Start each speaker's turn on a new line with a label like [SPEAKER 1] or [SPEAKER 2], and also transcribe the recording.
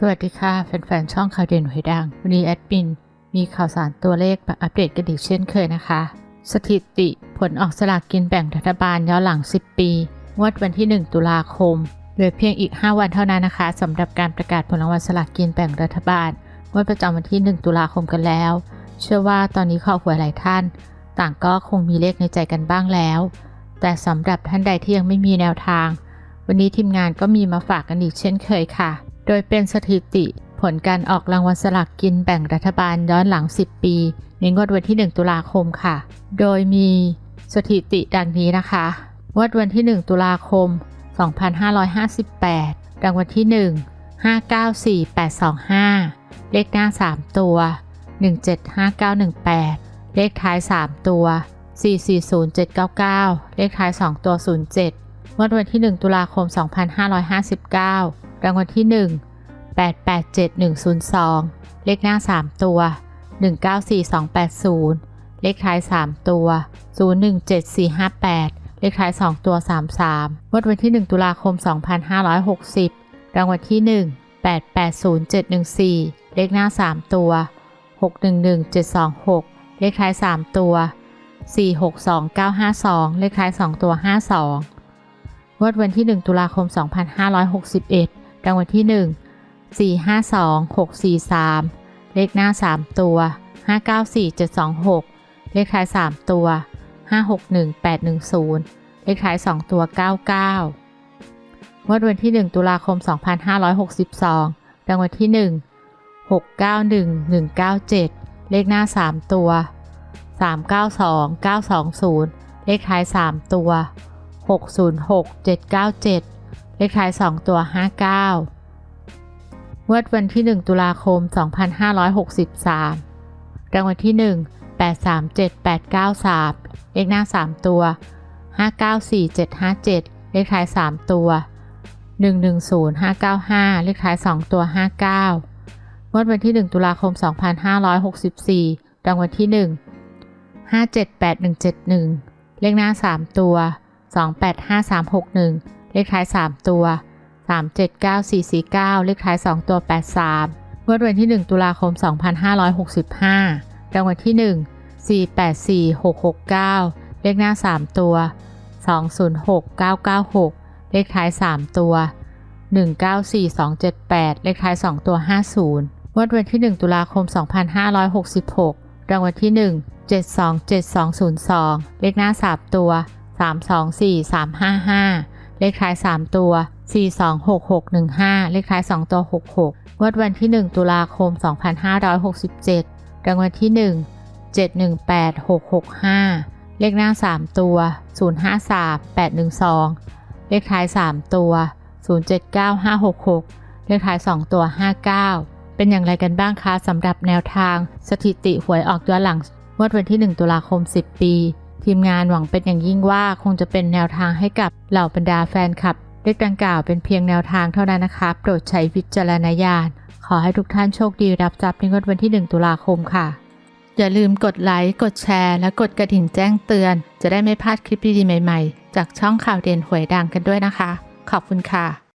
[SPEAKER 1] สวัสดีค่ะ แฟนๆ ช่องข่าวเด่นหวยดัง วันนี้แอดมิน มีข่าวสารตัวเลขมาอัปเดตกันอีกเช่นเคยนะคะ สถิติผลออกสลากกินแบ่งรัฐบาลย้อนหลัง 10 ปีงวดวันที่ 1 ตุลาคมเหลือเพียงอีก 5 วันเท่านั้นนะคะสำหรับการประกาศผลรางวัลสลากกินแบ่งรัฐบาลงวดประจำวันที่ 1 ตุลาคมกันแล้ว เชื่อว่าตอนนี้ข้อหวยหลายท่าน ต่างก็คงมีเลขในใจกันบ้างแล้ว แต่สำหรับท่านใดที่ยังไม่มีแนวทาง วันนี้ทีมงานก็มีมาฝากกันอีกเช่นเคยค่ะ โดยเป็นสถิติผลการออกรางวัลสลากกินแบ่งรัฐบาลย้อนหลัง 10 ปี ในงวดวันที่ 1 ตุลาคมค่ะ โดยมีสถิติดังนี้นะคะ งวดวันที่ 1 ตุลาคม 2558 รางวัลที่ 1 594825 เลขหน้า 3 ตัว 175918 เลขท้าย 3 ตัว 440799 เลขท้าย 2 ตัว 07 งวดวันที่ 1 ตุลาคม 2559 รางวัลที่ 1 887102 เลขหน้า 3 ตัว 194280 เลขท้าย 3 ตัว 017458 เลขท้าย 2 ตัว 33งวดวันที่ 1 ตุลาคม 2560 รางวัลที่ 1 880714 เลขหน้า 3 ตัว 611726 เลขท้าย 3 ตัว 462952 เลขท้าย 2 ตัว 52 งวดวันที่ 1 ตุลาคม 2561 รางวัลที่ 1 452643 เลขหน้า 3 ตัว 594726 เลขท้าย 3 ตัว 561810 เลขท้าย 2 ตัว 99งวดวันที่ 1 ตุลาคม 2562 รางวัลที่ 1 691197 เลขหน้า 3 ตัว 392920 เลขท้าย 3 ตัว 606797 เลขท้าย 2 ตัว 59 งวดวันที่ 1 ตุลาคม 2563 รางวัลที่ 1 837893 เลขหน้า 3 ตัว 594757 เลขท้าย 3 ตัว 110595 เลขท้าย 2 ตัว 59 งวดวันที่ 1 ตุลาคม 2564 รางวัลที่ 1 578171 เลขหน้า 3 ตัว 285361 เลขท้าย 3 ตัว 379449 เลขท้าย 2 ตัว 83 งวดวันที่ 1 ตุลาคม 2565 รางวัลที่ 1 484669 เลขหน้า 3 ตัว 206996 เลขท้าย 3 ตัว 194278 เลขท้าย 2 ตัว 50งวดวันที่ 1 ตุลาคม 2566 รางวัลที่ 1 727202 เลขหน้า 3 ตัว 324355 เลขท้าย 3 ตัว 426615 เลขท้าย 2 ตัว 66งวดวันที่ 1 ตุลาคม 2567 รางวัลที่ 1 758665 เลขหน้า 3 ตัว 053812 เลขท้าย 3 ตัว 079566 เลขท้าย 2 ตัว 59 เป็นอย่างไรกันบ้างคะสำหรับแนวทางสถิติหวยออกย้อนหลังงวดวันที่ 1 ตุลาคม 10 ปี ทีมงานหวังเป็นอย่างยิ่งว่าคงจะเป็นแนวทางให้กับเหล่าบรรดาแฟนคลับเลขดังกล่าวเป็นเพียงแนวทางเท่านั้นนะคะ โปรดใช้วิจารณญาณ ขอให้ทุกท่านโชคดีรับทรัพย์ในงวดวันที่ 1 ตุลาคมค่ะ อย่าลืมกดไลค์ กดแชร์ และกดกระดิ่งแจ้งเตือน จะได้ไม่พลาดคลิปดีๆใหม่ ๆ จากช่องข่าวเด่นหวยดังกันด้วยนะคะ ขอบคุณค่ะ